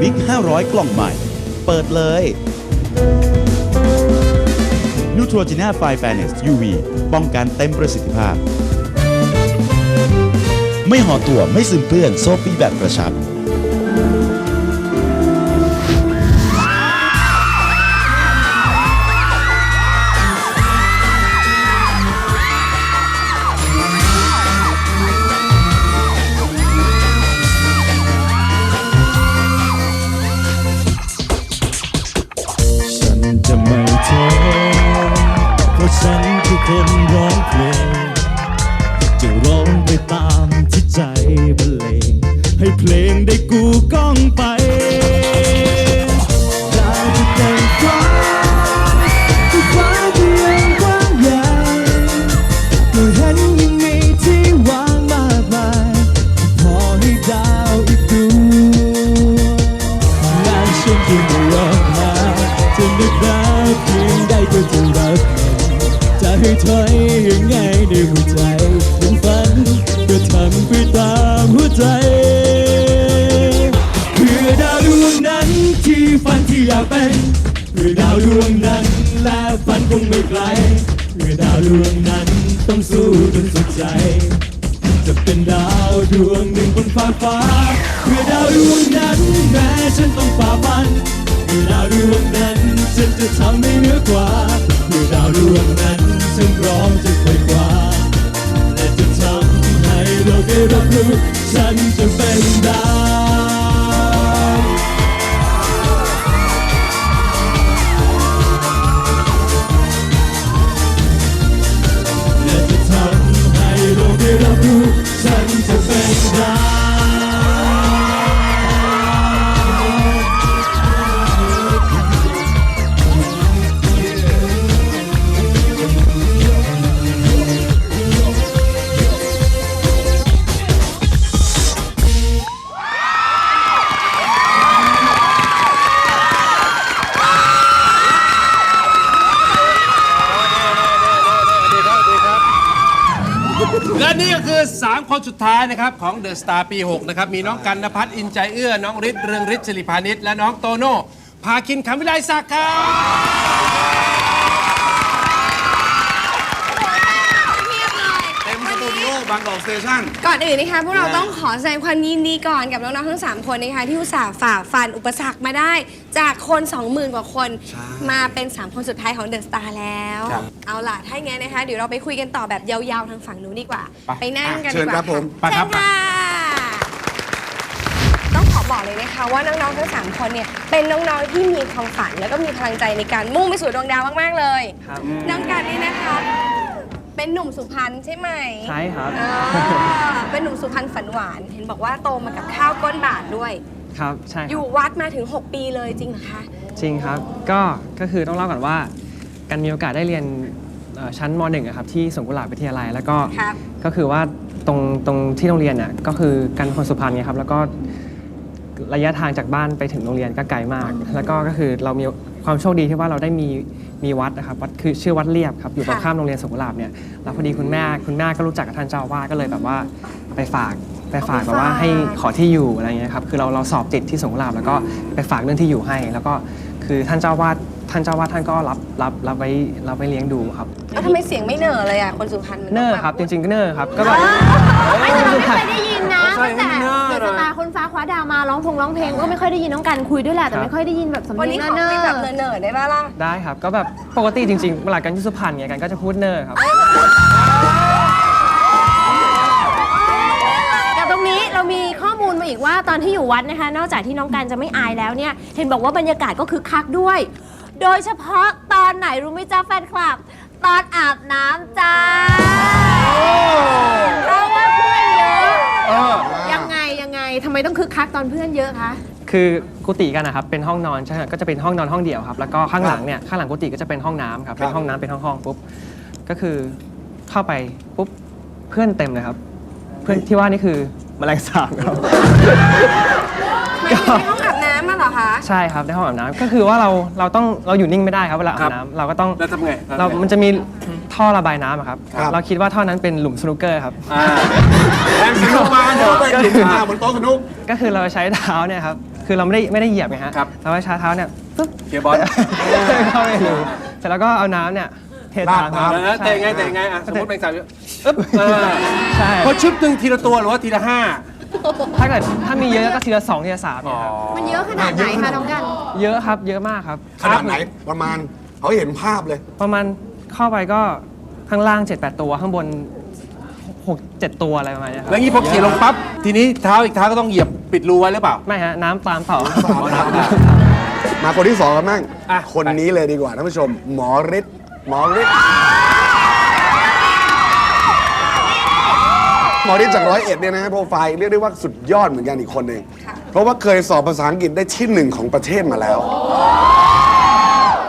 บิ๊ก 500 กล่องใหม่ เปิดเลยนูโตรจีน่าไฟแฟนเนส UV ป้องกันเต็มประสิทธิภาพ ไม่ห่อตัวไม่ซึมเปื้อนโซฟีแบบกระชับ เพราฉันคือคนร้องเพลงจะร้องไปตามที่ใจบรรเลงให้เพลงได้กูก้องไป ดวงนั้นที่ฝันที่อยากเป็นเพื่อดาวดวงนั้นและฝันคงไม่ไกลเพื่อดาวดวงนั้นต้องสู้จนสุดใจ จะเป็นดาวดวงหนึ่งบนฟ้าฟ้าเพื่อดาวดวงนั้นแม้ฉันต้องฝ่าฟันเพื่อดาวดวงนั้นฉันจะทำให้เหนือกว่า คือ 3 คนสุดท้ายนะครับ ของเดอะสตาร์ปี 6 นะครับ มีน้องกันนภัทรอินใจเอื้อ น้องฤทธิ์เรืองฤทธิ์สิริพานิชและน้องโตโน่พาคินคำวิไลศักดิ์ครับเต็มสตูดิโอบางกอก สเตชัน ก่อนอื่นนะคะพวกเราต้องขอแสดงความยินดีก่อนกับน้องๆทั้ง 3 คนนะคะที่อุตส่าห์ฝ่าฟันอุปสรรคมาได้ จากคน 20,000 กว่าคนมาเป็น 3 คนสุดท้ายของเดอะสตาร์แล้ว ครับ เอาล่ะ ถ้าอย่างนั้นนะคะ เดี๋ยวเราไปคุยกันต่อแบบยาวๆ ทางฝั่งนู้นดีกว่า ไปไปนั่งกันเชิดีญกว่าครับผมะไปครับเชิญค่ะต้องขอบอกเลยนะคะว่าน้องๆทั้ง3คนเนี่ยเป็นน้องๆที่มีความฝันแล้วก็มีพลังใจในการมุ่งไปสู่ดวงดาวมากๆเลย น้องกันนี่นะคะ เป็นหนุ่มสุพรรณใช่ไหมใช่ครับ อ่าเป็นหนุ่มสุพรรณฝันหวาน เห็นบอกว่าโตมากับข้าวก้นบาทด้วย ครับใช่คอรับยู่วัดมาถึง 6 ปีเลยจริงเหรอคะ จริงครับ ก็ ก็คือต้องเล่าก่อนว่ากันมีโอกาสได้เรียนเอ่อชั้นม .1 อะครับที่สวนกุหลาบวิทยาลัย แล้วก็ ครับ ก็คือว่าตรงตรงที่โรงเรียนน่ะก็คือกันคนสุพรรณไงครับ แล้วก็ระยะทางจากบ้านไปถึงโรงเรียนก็ไกลมาก แล้วก็ก็คือเรามี ความโชคดีที่ว่าเราได้มีมีวัดนะครับวัดคือชื่อวัดเรียบครับอยู่ตรงค่ะ ข้ามโรงเรียนสวนกุหลาบเนี่ยแล้วพอดีคุณแม่คุณแม่ก็รู้จักกับท่านเจ้าอาวาสก็เลยแบบว่าไปฝากไปฝากแบบว่าให้ขอที่อยู่อะไรเงี้ยครับคือเราเราสอบติดที่สวนกุหลาบแล้วก็ไปฝากเรื่องที่อยู่ให้ แล้วก็คือท่านเจ้าอาวาสท่านเจ้าอาวาสท่านก็รับรับรับไว้รับไว้เลี้ยงดูครับ แล้วทำไมเสียงไม่เหน่อเลยอะ คนสุพรรณมัเนอร์ต้งครับแจริงๆก็เนอร์ครับก็แบบ ไม่แต่เราไม่เคยได้ยิ นนะใช่ตั้งแต่ไม่น่าเกิดเลยสตาร์คนฟ้าคว้าดาวมาร้องพงร้องเพลงก็ไม่ค่อยได้ยินน้องกันคุยด้วยแหละแต่ครับไม่ค่อยได้ยินแบบสำวันเนีนี้ยงขอเนอเป็นแบบร์เหน่อๆได้ป่ะล่ะได้ครับ ก็แบบปกติจริงๆเวลากันอยุสุพรรณเนี่ยกันก็จะพูดเนอร์ครับกับตรงนี้เรามีข้อมูลมาอีกว่าตอนที่อยู่วัดนะคะ นอกจากที่น้องกันจะไม่อายแล้วเนี่ย เห็นบอกว่าบรรยากาศก็คือคักด้วย โดยเฉพาะตอนไหนรู้ไหมจ้าแฟนคลับ ตอนอาบน้ำจ้าเพราะว่าเพื่อนเย อะยังไงยังไงทำไมต้องคึกคักตอนเพื่อนเยอะคะ คือกุฏิกันนะครับเป็นห้องนอนใช่ไหมก็จะเป็นห้องนอนห้องเดียวครับแล้วก็ข้างหลังเนี่ยข้างหลังกุฏิก็จะเป็นห้องน้ำครับเป็นห้องน้ำเป็นห้องห้องๆปุ๊บก็คือเข้าไปปุ๊บเพื่อนเต็มเลยครับ เพื่อนที่ว่านี่คือแมลงสาบครับ ไม่อยู่ในห้องอาบน้ำมาเหรอคะ ใช่ครับในห้องอาบน้ำก็คือว่าเราเราต้องเราอยู่นิ่งไม่ได้ครับเวลาอาครับบน้ำเราก็ต้องแล้วทำไงเรามันจะมี ท่อระบายน้ำอะครับ ครับ เราคิดว่าท่อนั้นเป็นหลุมสนุกเกอร์ครับ อ่าแทงสนุกมาเถอะเป็นหลุมอ่าบนโต๊ะสนุก ก็คือเราใช้เท้าเนี่ยครับ คือเราไม่ได้ไม่ได้เหยียบไงฮะ ครับ เราก็ใช้เท้าเนี่ยปึ๊บเกียร์บอลเข้าไปรูเสร็จแล้วก็เอาน้ำเนี่ยเทตามเออเตะไงเตะไงอะสมมติเป็นสามอึ๊บเออใช่ พอชึบหนึ่งทีละตัวหรือว่าทีละห้าถ้าเกิดถ้ามีเยอะก็ทีละสองทีละสามเนี่ยครับ มันเยอะขนาดไหนคะน้องกัน เยอะครับ เยอะมากครับ ขนาดไหนประมาณ เขาเห็นภาพเลย ประมาณ เข้าไปก็ข้างล่าง 7-8 ตัวข้างบน 6-7 ตัวอะไรประมาณเนี้ยครับแล้วงี้พอขี่ลงปั๊บทีนี้เท้าอีกเท้าก็ต้องเหยียบปิดรูไว้หรือเปล่า ไม่ฮะ น้ำตามต่อมาคนที่สองกันบ้างอะ คนนี้เลยดีกว่าท่านผู้ชม หมอฤทธิ์หมอฤทธิ์หมอฤทธิ์จากร้อยเอ็ดเนี่ยนะฮะโปรไฟล์เรียกได้ว่าสุดยอดเหมือนกันอีกคนหนึ่งเพราะว่าเคยสอบภาษาอังกฤษได้ที่หนึ่งของประเทศมาแล้ว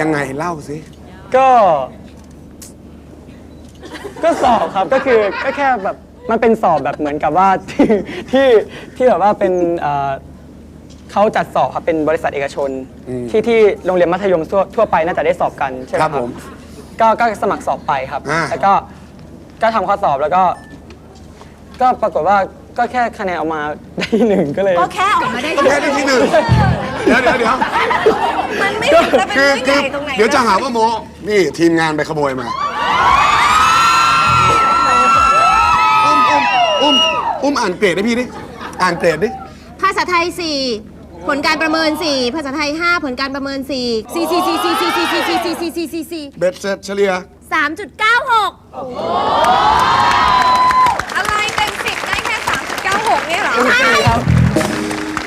ยังไงเล่าสิ ก็ ก็สอบครับก็คือก็แค่แบบมันเป็นสอบแบบเหมือนกับว่าที่ที่ที่แบบว่าเป็นเอ่อเขาจัดสอบครับเป็นบริษัทเอกชน ที่ที่โรงเรียนมัธยมทั่วทั่วไปน่าจะได้สอบกันใช่ไหมคครัรับบผมก็ก็สมัครสอบไปครับ อ่า แล้วก็ก็ทำข้อสอบแล้วก็ ก็ปรากฏว่าก็แค่คะแนนออกมาได้ที่หนึ่งก็เลย ก็แค่ออกมาได้ก็แค่ได้ที่หนึ่งเดี๋ยวเดี๋ยวเดี๋ยวมันไม่เห็นจะเป็นคือเรื่องคือใหญ่ตรงไหนเดี๋ยวจะหาว่าโมนี่ทีมงานไปขโมยมา อุ้มอุ้มอ่านเกรดให้พี่ดิ อ่านเกรดดิ ภาษาไทย 4 ผลการประเมิน 4 ภาษาไทย 5 ผลการประเมิน 4 4 4 4 4 4 4 4 4 4 4 4เบ็ดเสร็จเฉลี่ย 3.96อะไรเต็มสิบได้แค่ 3.96 เนี่ยเหรอ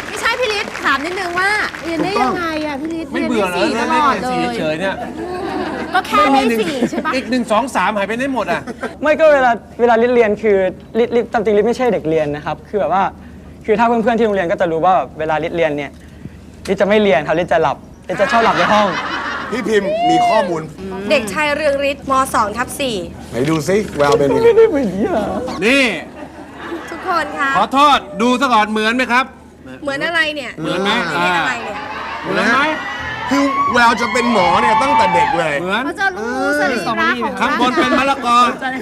ไม่ใช่พี่ฤทธิ์ถามนิดนึงว่า เรียนได้ยังไงอะพี่ฤทธิ์ไม่เรียนเบื่อได้เหรอสี่ตแล้วลเล่นอดกันเลสียเฉยๆเนี่ย ก็แค่ได้สี่ใช่ปะ อีกหนึ่งสองสามหายไปได้หมดอะ ไม่ก็เวลาเวลาลิศเรียนคือลิศลิศตามจริงลิศไม่ใช่เด็กเรียนนะครับ คือแบบว่าคือถ้าเพื่อนๆที่โรงเรียนก็จะรู้ว่าแบบเวลาลิศเรียนเนี่ยลิศจะไม่เรียนครับลิศจะหลับลิศจะชอบหลับในห้อง พี่พิมพ์มีข้อมูล เด็กชายเรืองฤทธิ์ม2ทับไหนดูซิแววเป็นยังไงนี่ 4ทุกคนคะ ขอโทษดูซะก่อนเหมือนไหมครับ เหมือนอะไรเนี่ยเหมือนไหมนี่อะไรเนี่ย เหมือนไหม คือแววจะเป็นหมอเนี่ยตั้งแต่เด็กเลย เหมือนเขาจะรู้สรีระของข้างบนเป็นมะละกอ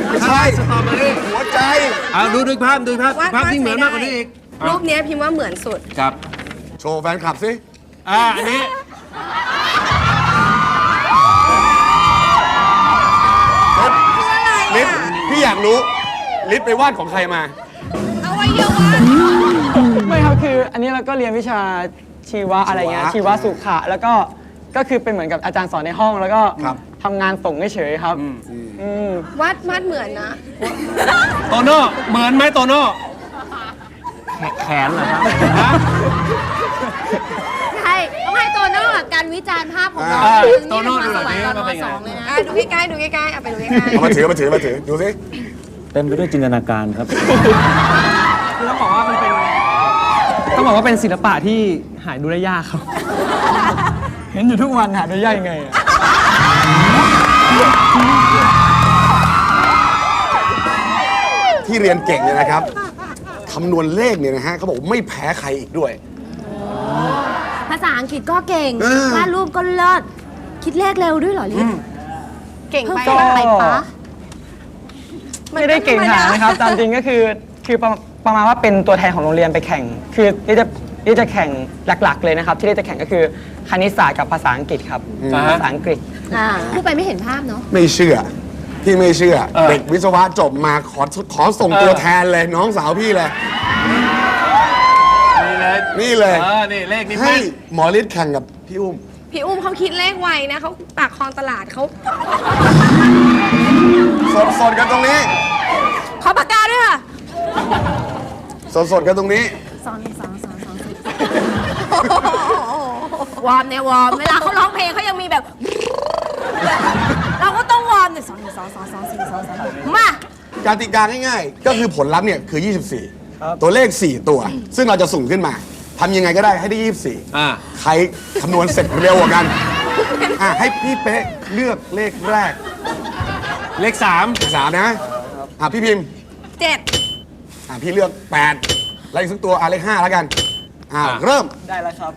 ไม่ใช่ สตรอเบอรี่หัวใจ เอาดูดูภาพดูภาพวาดภาพที่เหมือนมากกว่านี้อีกรูปเนี้ยพิมพ์ว่าเหมือนสุด ครับโชว์แฟนคลับสิอ่าอันนี้ลิศพี่อยากรู้ลิศไปวาดของใครมา เอาไว้เยอะวะไม่ครับคืออันนี้เราก็เรียนวิชา ชีวะอะไรเงี้ยชีชีวะวะสุขะแล้วก็ก็คือเป็นเหมือนกับอาจารย์สอนในห้องแล้วก็ครับ ทำงานส่งเฉยๆครับ อืมวาดวาดเหมือนนะ โตโน่เหมือนไหมโตโน่แขนเหรอครับฮะใช่ต้องให้โตโน่กับการวิจารณ์ภาพของน้องอ่าซึ่งโตโน่นี่เป็นพรสวรรค์ตอนดูหน่อยดิว่าเป็นมไง สองเลยนะอะดูใกล้ๆดูใกล้ๆเอาไปดูใกล้เอามาถือมาถือมาถือดูสิเต็มไปด้วยจินตนาการครับ คือต้องบอกว่ามันเป็น ต้องบอกว่าเป็นศิลปะที่หาดูได้ยากครับ เห็นอยู่ทุกวันหาได้ยากยังไงอะที่เรียนเก่งเนี่ยนะครับคำนวณเลขเนี่ยนะฮะเขาบอกไม่แพ้ใครอีกด้วย ภาษาอังกฤษก็เก่งเออ วาดรูปก็เลิศคิดเลขเร็วด้วยเหรอลิศๆเก่งเพิ่งไปฝึกไปปะ ไม่ได้เก่งขนาดนั้นนะครับ ตามจริงก็คือคือประ ประมาณว่าเป็นตัวแทนของโรงเรียนไปแข่ง คือนี่จะนี่จะแข่งหลักๆ เลยนะครับ ที่นี่จะแข่งก็คือคณิตศาสตร์กับภาษาอังกฤษครับภาษาอังกฤษ อ่าพูดไปไม่เห็นภาพเนาะ ไม่เชื่อ พี่ไม่เชื่อ เออ เด็กวิศวะจบมาขอขอส่งตัวแทนเลยน้องสาวพี่เลย นี่เลยนี่เลยเออนี่เลขนี้ให้แม่นหมอฤทธิ์แข่งกับพี่อุ้ม พี่อุ้มเขาคิดเลขไวนะเขาปากคลองตลาดเขา สดสดกันตรงนี้ ขอปากกาด้วยค่ะ สดสดกันตรงนี้ สองสองสองสองสิบวอร์มเนี่ยวอร์มเวลาเขาร้องเพลงเขายังมีแบบ เราก็ต้องวอร์มเนี่ยสองสองสองสองสี่สองสามมากติกาง่ายๆ ก็คือผลลัพธ์เนี่ยคือ 24 ตัวเลข 4 ตัว ซึ่งเราจะสุ่มขึ้นมาทำยังไงก็ได้ให้ได้ 24 อ่า ใครคำนวณเสร็จเร็วกว่ากัน อะ ให้พี่เป๊ะเลือกเลขแรกเลขสามสามนะ อะ พี่พิมพ์เจ็ด อะพี่เลือก8แล้วอีกสักตัวอะเลข5แล้วกันอะเริ่มได้แล้วครับ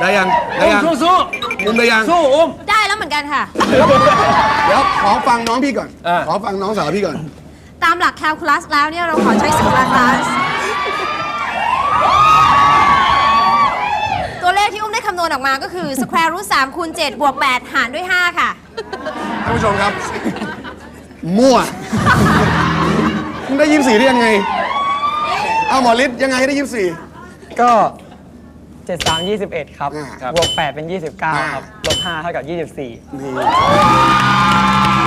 ได้ยังได้อุ้มยังสู้สู้มุมได้ยังสู้อุ้มได้แล้วเหมือนกันค่ะ เดี๋ยวขอฟังน้องพี่ก่อนอะขอฟังน้องสาวพี่ก่อน ตามหลักแคลคูลัสแล้วเนี่ยเราขอใช้สูตรลาคลัสำนวณออกมาก็คือ square root 3คูณ7บวก8หารด้วย 5 ค่ะ ท่านผู้ชมครับ มั่วมึงได้ยี่สี่ได้ยังไง เอาหมอฤทธิ์ยังไงให้ได้ยี่สี่ ก็ 7 3 21 ครับ อ่าบวก 8 เป็น 29 ครับ ลบ 5 เท่ากับ 24นี่